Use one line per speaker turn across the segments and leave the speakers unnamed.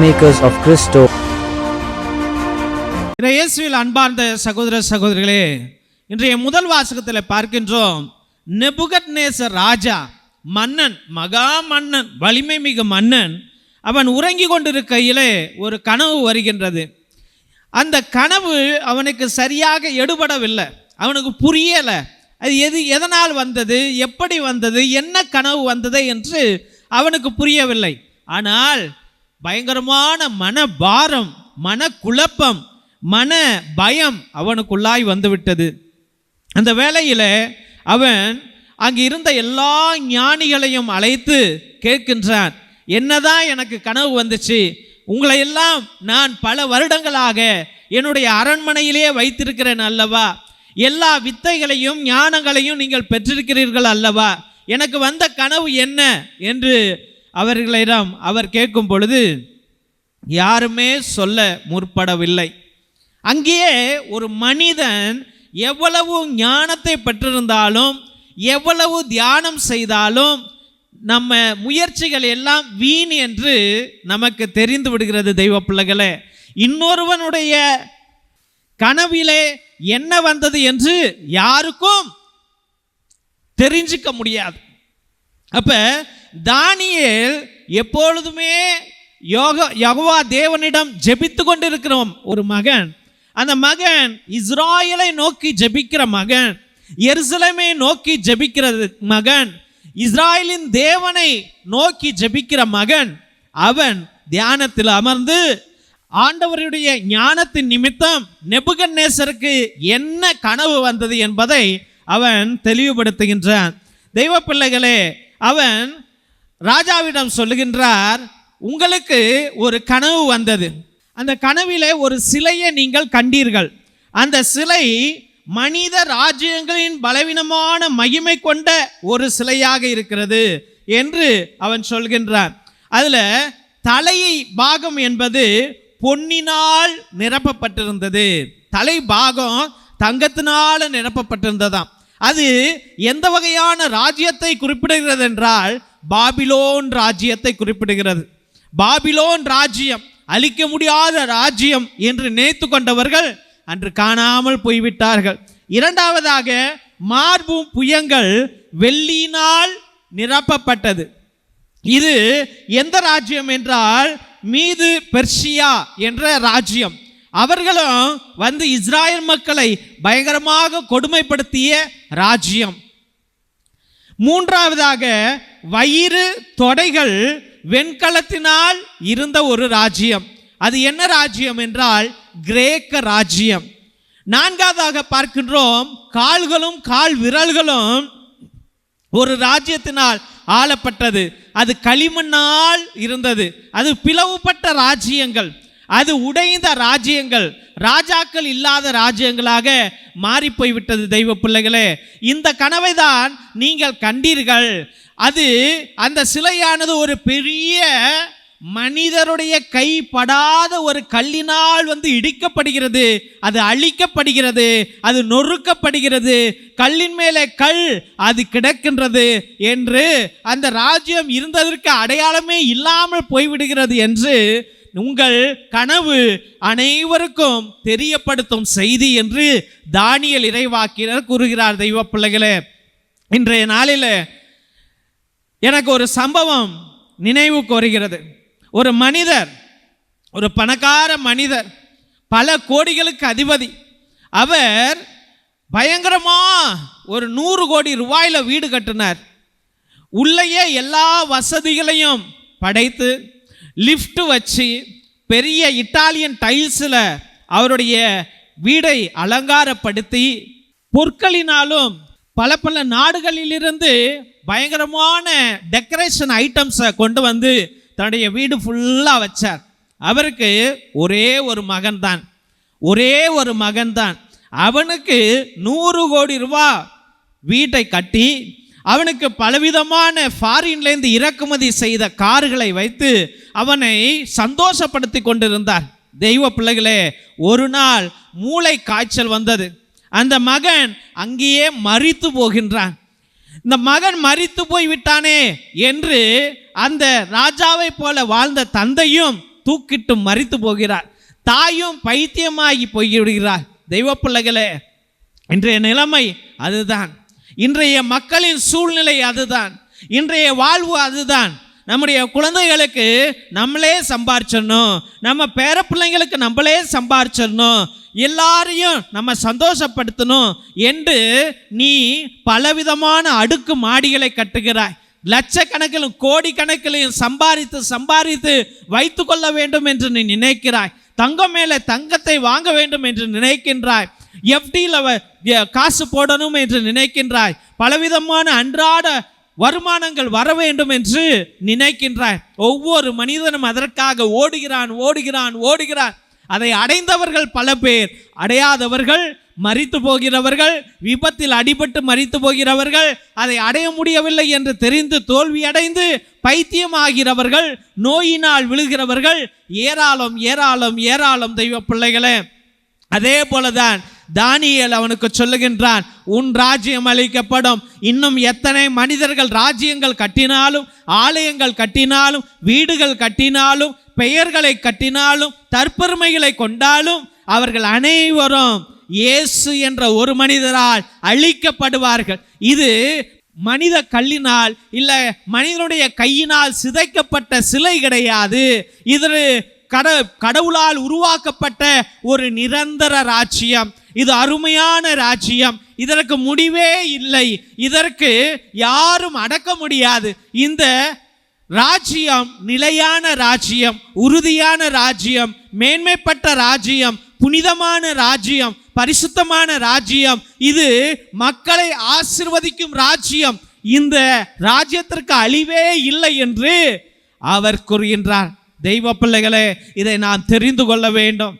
Peacemakers of Christo.
இயேசுவில் அன்பார்ந்த சகோதர சகோதரிகளே இன்றைய முதல் வாசகத்தில் பார்க்கின்றோம் நெபுகத்நேசர் ராஜா மன்னன் மகா மன்னன் வலிமை மிகு மன்னன். அவன் உறங்கி கொண்டிருக்கையிலே ஒரு கனவு வருகின்றது. அந்த கனவு அவனுக்கு சரியாக எடுபடவில்லை. அவனுக்கு புரியலை. அது எது எதனால் வந்தது எப்படி வந்தது என்ன கனவு வந்தது என்று அவனுக்கு புரியவில்லை. ஆனால் பயங்கரமான மனபாரம் மனக்குழப்பம் மன பயம் அவனுக்குள்ளாய் வந்துவிட்டது. அந்த வேளையில் அவன் அங்கு இருந்த எல்லா ஞானிகளையும் அழைத்து கேட்கின்றான் என்னதான் எனக்கு கனவு வந்துச்சு? உங்களை எல்லாம் நான் பல வருடங்களாக என்னுடைய அரண்மனையிலே வைத்திருக்கிறேன் அல்லவா? எல்லா வித்தைகளையும் ஞானங்களையும் நீங்கள் பெற்றிருக்கிறீர்கள் அல்லவா? எனக்கு வந்த கனவு என்ன? என்று அவர்களிடம் அவர் கேட்கும் பொழுது யாருமே சொல்ல முற்படவில்லை. அங்கேயே ஒரு மனிதன் எவ்வளவு ஞானத்தை பெற்றிருந்தாலும் எவ்வளவு தியானம் செய்தாலும் நம்ம முயற்சிகள் எல்லாம் வீண் என்று நமக்கு தெரிந்து விடுகிறது தெய்வ பிள்ளைகளே. இன்னொருவனுடைய கனவிலே என்ன வந்தது என்று யாருக்கும் தெரிஞ்சுக்க முடியாது. அப்போ தானியல் எப்பொழுதுமே யோக யகோவா தேவனிடம் ஜெபித்து கொண்டிருக்கிறோம். ஒரு மகன். அந்த மகன் இஸ்ராயலை நோக்கி ஜெபிக்கிற மகன். எருசலமை நோக்கி ஜெபிக்கிறது மகன். இஸ்ராயலின் தேவனை நோக்கி ஜெபிக்கிற மகன். அவன் தியானத்தில் அமர்ந்து ஆண்டவருடைய ஞானத்தின் நிமித்தம் நெபுகன்னேசருக்கு என்ன கனவு வந்தது என்பதை அவன் தெளிவுபடுத்துகின்றான். தெய்வ பிள்ளைகளே அவன் ராஜாவிடம் சொல்லுகின்றார் உங்களுக்கு ஒரு கனவு வந்தது. அந்த கனவிலே ஒரு சிலையை நீங்கள் கண்டீர்கள். அந்த சிலை மனித ராஜ்யங்களின் பலவீனமான மகிமை கொண்ட ஒரு சிலையாக இருக்கிறது என்று அவன் சொல்கின்றான் அதில் தலையை பாகம் என்பது பொன்னினால் நிரப்பப்பட்டிருந்தது. தலை பாகம் தங்கத்தினால் நிரப்பப்பட்டிருந்ததாம். அது எந்த வகையான ராஜ்யத்தை குறிப்பிடுகிறது என்றால் பாபிலோன் ராஜ்யத்தை குறிப்பிடுகிறது. பாபிலோன் ராஜ்யம் அழிக்க முடியாத ராஜ்யம் என்று நினைத்து கொண்டவர்கள் அன்று காணாமல் போய்விட்டார்கள். இரண்டாவதாக மார்பும் புயங்கள் வெள்ளியினால் நிரப்பப்பட்டது. இது எந்த ராஜ்யம் என்றால் மீது பெர்ஷியா என்ற ராஜ்யம். அவர்களும் வந்து இஸ்ராயல் மக்களை பயங்கரமாக கொடுமைப்படுத்திய ராஜ்யம். மூன்றாவதாக வயிறு தொடைகள் வெண்கலத்தினால் இருந்த ஒரு ராஜ்யம். அது என்ன ராஜ்யம் என்றால் கிரேக்க ராஜ்யம். நான்காவதாக பார்க்கின்றோம் கால்களும் கால் விரல்களும் ஒரு ராஜ்யத்தினால் ஆளப்பட்டது. அது களிமண்ணால் இருந்தது. அது பிளவுபட்ட ராஜ்யங்கள். அது உடைந்த ராஜ்யங்கள் ராஜாக்கள் இல்லாத ராஜ்யங்களாக மாறி போய்விட்டது தெய்வ பிள்ளைகளே. இந்த கனவை தான் நீங்கள் கண்டீர்கள். அது அந்த சிலையானது ஒரு பெரிய மனிதருடைய கைப்படாத ஒரு கல்லினால் வந்து இடிக்கப்படுகிறது. அது அழிக்கப்படுகிறது அது நொறுக்கப்படுகிறது. கல்லின் மேலே கல் அது கிடக்கின்றது என்று அந்த ராஜ்யம் இருந்ததற்கு அடையாளமே இல்லாமல் போய்விடுகிறது என்று உங்கள் கனவு அனைவருக்கும் தெரியப்படுத்தும் செய்தி என்று தானியல் இறைவாக்கினர் கூறுகிறார் தெய்வ பிள்ளைகளே. இன்றைய நாளில் எனக்கு ஒரு சம்பவம் நினைவுக்கு வருகிறது ஒரு மனிதர் ஒரு பணக்கார மனிதர் பல கோடிகளுக்கு அதிபதி. அவர் பயங்கரமாக ஒரு நூறு கோடி ரூபாயில் வீடு கட்டினார். உள்ளேயே எல்லா வசதிகளையும் படைத்து லிஃப்ட் வச்சு பெரிய இட்டாலியன் டைல்ஸில் அவருடைய வீடை அலங்காரப்படுத்தி பொற்களினாலும் பல பல நாடுகளிலிருந்து பயங்கரமான டெக்கரேஷன் ஐட்டம்ஸை கொண்டு வந்து தன்னுடைய வீடு ஃபுல்லாக வச்சார். அவருக்கு ஒரே ஒரு மகன் தான் ஒரே ஒரு மகன் தான் அவனுக்கு நூறு கோடி ரூபா வீட்டை கட்டி அவனுக்கு பலவிதமான ஃபாரின்லேருந்து இறக்குமதி செய்த கார்களை வைத்து அவனை சந்தோஷப்படுத்தி கொண்டிருந்தார். தெய்வ பிள்ளைகளே ஒரு நாள் மூளை காய்ச்சல் வந்தது. அந்த மகன் அங்கேயே மறித்து போகின்றான். இந்த மகன் மறித்து போய் விட்டானே என்று அந்த ராஜாவை போல வாழ்ந்த தந்தையும் தூக்கிட்டு மறித்து போகிறார். தாயும் பைத்தியமாகி போய்விடுகிறார். தெய்வ பிள்ளைகளே இன்றைய நிலைமை அதுதான். இன்றைய மக்களின் சூழ்நிலை அதுதான். இன்றைய வாழ்வு அதுதான். நம்முடைய குழந்தைகளுக்கு நம்மளே சம்பாரிச்சிடணும். நம்ம பேர பிள்ளைங்களுக்கு நம்மளே சம்பாரிச்சிடணும். எல்லாரையும் நம்ம சந்தோஷப்படுத்தணும் என்று நீ பலவிதமான அடுக்கு மாடிகளை கட்டுகிறாய். லட்சக்கணக்கிலும் கோடிக்கணக்கிலையும் சம்பாதித்து சம்பாதித்து வைத்து கொள்ள வேண்டும் என்று நீ நினைக்கிறாய். தங்கம் மேலே தங்கத்தை வாங்க வேண்டும் என்று நினைக்கின்றாய். எஃப்டியில் காசு போடணும் என்று நினைக்கின்றாய். பலவிதமான அன்றாட வருமானங்கள் வர வேண்டும் என்று நினைக்கின்றாய். ஒவ்வொரு மனிதனும் அதற்காக ஓடுகிறான் ஓடுகிறான் ஓடுகிறான். அதை அடைந்தவர்கள் பல பேர். அடையாதவர்கள் மறித்து போகிறவர்கள் விபத்தில் அடிபட்டு மறித்து போகிறவர்கள் அதை அடைய முடியவில்லை என்று தெரிந்து தோல்வி அடைந்து பைத்தியமாகிறவர்கள் நோயினால் விழுகிறவர்கள் ஏராளம் ஏராளம் ஏராளம் தெய்வ பிள்ளைகளே. அதே போலதான் தானியல் அவனுக்கு சொல்லுகின்றான் உன் ராஜ்யம் அளிக்கப்படும் இன்னும் எத்தனை மனிதர்கள் ராஜ்யங்கள் கட்டினாலும் ஆலயங்கள் கட்டினாலும் வீடுகள் கட்டினாலும் பெயர்களை கட்டினாலும் தற்பெருமைகளை கொண்டாலும் அவர்கள் அனைவரும் இயேசு என்ற ஒரு மனிதரால் அழிக்கப்படுவார்கள். இது மனித கல்லினால் இல்ல மனிதனுடைய கையினால் சிதைக்கப்பட்ட சிலை கிடையாது. இது கட கடவுளால் உருவாக்கப்பட்ட ஒரு நிரந்தர ராஜ்யம். இது அருமையான ராஜ்யம். இதற்கு முடிவே இல்லை. இதற்கு யாரும் அடக்க முடியாது. இந்த ராஜ்யம் நிலையான ராஜ்யம் உறுதியான ராஜ்யம் மேன்மைப்பட்ட ராஜ்யம் புனிதமான ராஜ்யம் பரிசுத்தமான ராஜ்யம் இது மக்களை ஆசிர்வதிக்கும் ராஜ்யம். இந்த ராஜ்யத்திற்கு அழிவே இல்லை என்று அவர் கூறுகின்றார். தெய்வ பிள்ளைகளே இதை நான் தெரிந்து கொள்ள வேண்டும்.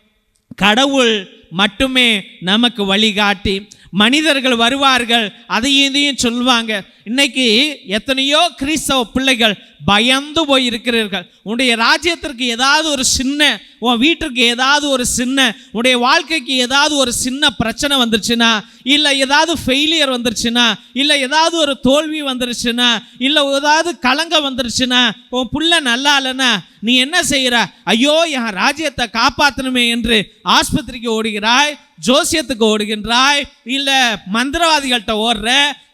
கடவுள் மட்டுமே நமக்கு வழிகாட்டி. மனிதர்கள் வருவார்கள் அதையும் இதையும் சொல்லுவாங்க. இன்னைக்கு எத்தனையோ கிறிஸ்தவ பிள்ளைகள் பயந்து போய் இருக்கிறீர்கள் உன்னுடைய ராஜ்யத்திற்கு ஏதாவது ஒரு சின்ன உன் வீட்டிற்கு ஏதாவது ஒரு சின்ன உன்னுடைய வாழ்க்கைக்கு ஏதாவது ஒரு சின்ன பிரச்சனை வந்துருச்சுன்னா இல்லை ஏதாவது ஃபெயிலியர் வந்துருச்சுன்னா இல்லை ஏதாவது ஒரு தோல்வி வந்துருச்சுன்னா இல்லை ஏதாவது கலங்க வந்துருச்சுன்னா உன் புள்ள நல்லா இல்லைன்னா நீ என்ன செய்கிற? ஐயோ என் ராஜ்யத்தை காப்பாற்றணுமே என்று ஆஸ்பத்திரிக்கு ஓடுகிறாய் ஜோசியத்துக்கு ஓடுகின்றாய் இல்லை மந்திரவாதிகள்கிட்ட ஓடுற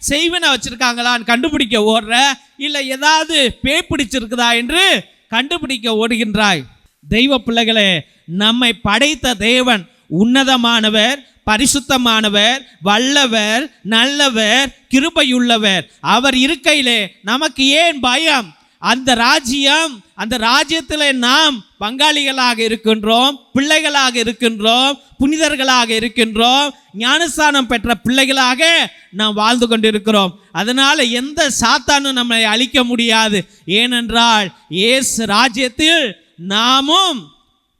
செய்வனை வச்சுருக்காங்களான்னு கண்டுபிடிக்க ஓடுற இல்லை ஏதாவது பேய் பிடிச்சிருக்குதா என்று கண்டுபிடிக்க ஓடுகின்றாய். தெய்வ பிள்ளைகளே நம்மை படைத்த தேவன் உன்னதமானவர் பரிசுத்தமானவர் வல்லவர் நல்லவர் கிருபையுள்ளவர். அவர் இருக்கையிலே நமக்கு ஏன் பயம்? அந்த ராஜ்யம் அந்த ராஜ்யத்தில் நாம் பங்காளிகளாக இருக்கின்றோம் பிள்ளைகளாக இருக்கின்றோம் புனிதர்களாக இருக்கின்றோம் ஞானஸ்தானம் பெற்ற பிள்ளைகளாக நாம் வாழ்ந்து கொண்டிருக்கிறோம். அதனால் எந்த சாத்தானும் நம்மை அழிக்க முடியாது. ஏனென்றால் ஏசு ராஜ்யத்தில் நாமும்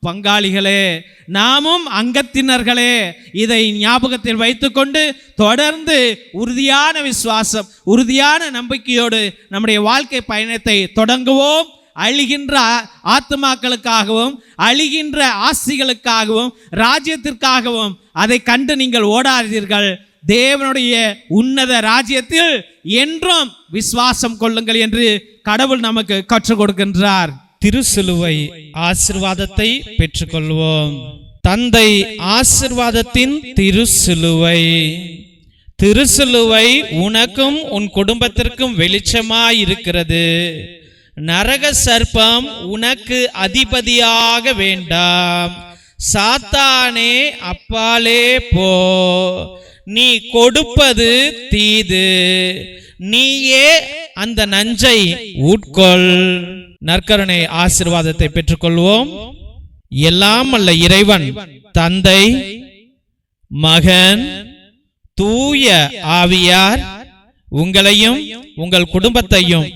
பங்காளிகளே நாமும் அங்கத்தினர்களே இதை ஞாபகத்தில் வைத்துக்கொண்டு தொடர்ந்து உறுதியான விசுவாசம் உறுதியான நம்பிக்கையோடு நம்முடைய வாழ்க்கை பயணத்தை தொடங்குவோம். அழிகின்ற ஆத்மாக்களுக்காகவும் அழிகின்ற ஆஸ்திகளுக்காகவும் ராஜ்யத்திற்காகவும் அதை கண்டு நீங்கள் ஓடாதீர்கள். தேவனுடைய உன்னத ராஜ்யத்தில் என்றும் விசுவாசம் கொள்ளுங்கள் என்று கடவுள் நமக்கு கற்றுக் கொடுக்கின்றார்.
திருசிலுவை ஆசிர்வாதத்தை பெற்றுக்கொள்வோம். தந்தை ஆசிர்வாதத்தின் திருசிலுவை. திருசிலுவை உனக்கும் உன் குடும்பத்திற்கும் வெளிச்சமாய் இருக்கிறது நரக சர்ப்பம் உனக்கு அதிபதியாக வேண்டாம். சாத்தானே அப்பாலே போ. நீ கொடுப்பது தீது. நீயே அந்த நஞ்சை உட்கொள். நற்கருணை ஆசிர்வாதத்தை பெற்றுக்கொள்வோம். எல்லாம் அல்ல இறைவன் தந்தை மகன் தூய ஆவியார் உங்களையும் உங்கள் குடும்பத்தையும்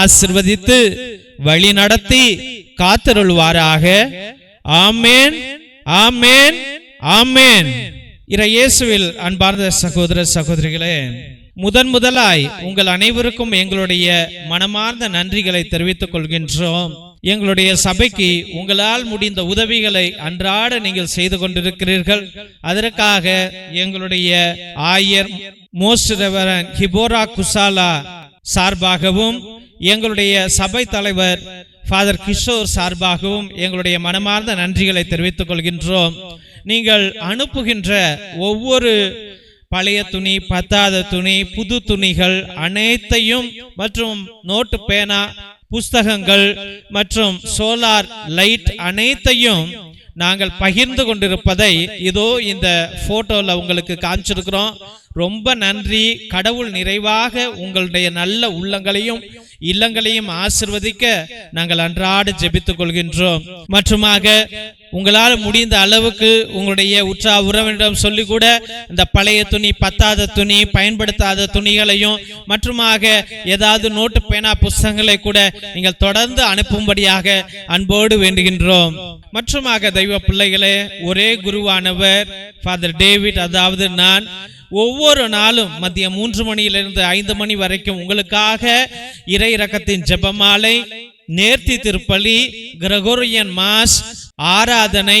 ஆசிர்வதித்து வழி நடத்தி காத்தருள்வாராக. ஆமேன் ஆமேன் ஆமேன். இறை இயேசுவில் அன்பார்ந்த சகோதர சகோதரிகளே முதன் முதலாய் உங்கள் அனைவருக்கும் எங்களுடைய மனமார்ந்த நன்றிகளை தெரிவித்துக் கொள்கின்றோம். எங்களுடைய சபைக்கு உங்களால் முடிந்த உதவிகளை அன்றாட நீங்கள் செய்து கொண்டிருக்கிறீர்கள். அதற்காக எங்களுடைய ஆயர் மோஸ்ட் ரெவரன் ஹிபோரா குசாலா சார்பாகவும்
எங்களுடைய சபை தலைவர் ஃபாதர் கிஷோர் சார்பாகவும் எங்களுடைய மனமார்ந்த நன்றிகளை தெரிவித்துக் கொள்கின்றோம். நீங்கள் அனுப்புகின்ற ஒவ்வொரு பழைய துணி பத்தாத துணி புது துணிகள் அனைத்தையும் மற்றும் நோட்டு பேனா புஸ்தகங்கள் மற்றும் சோலார் லைட் அனைத்தையும் நாங்கள் பகிர்ந்து கொண்டிருப்பதை இதோ இந்த போட்டோல உங்களுக்கு காமிச்சிருக்கிறோம். ரொம்ப நன்றி. கடவுள் நிறைவாக உங்களுடைய நல்ல உள்ளங்களையும் இல்லங்களையும் ஆசிர்வதிக்க நாங்கள் அன்றாட ஜெபித்துக் கொள்கின்றோம். மற்றுமாக உங்களால் முடிந்த அளவுக்கு உங்களுடைய உற்றா உறவினரிடம் சொல்லி கூட இந்த பழைய துணி பத்தாத துணி பயன்படுத்தாத துணிகளையும் மற்றுமாக ஏதாவது நோட்டு பேனா புஸ்தகங்களை கூட நீங்கள் தொடர்ந்து அனுப்பும்படியாக அன்போடு வேண்டுகின்றோம். மற்றுமாக தெய்வ பிள்ளைகளே ஒரே குருவானவர் ஃபாதர் டேவிட் அதாவது நான் ஒவ்வொரு நாளும் மதியம் மூன்று மணியிலிருந்து ஐந்து மணி வரைக்கும் உங்களுக்காக இறை இரக்கத்தின் ஜெபமாலை நேர்த்தி திருப்பலி கிரகோரியன் மாஸ் ஆராதனை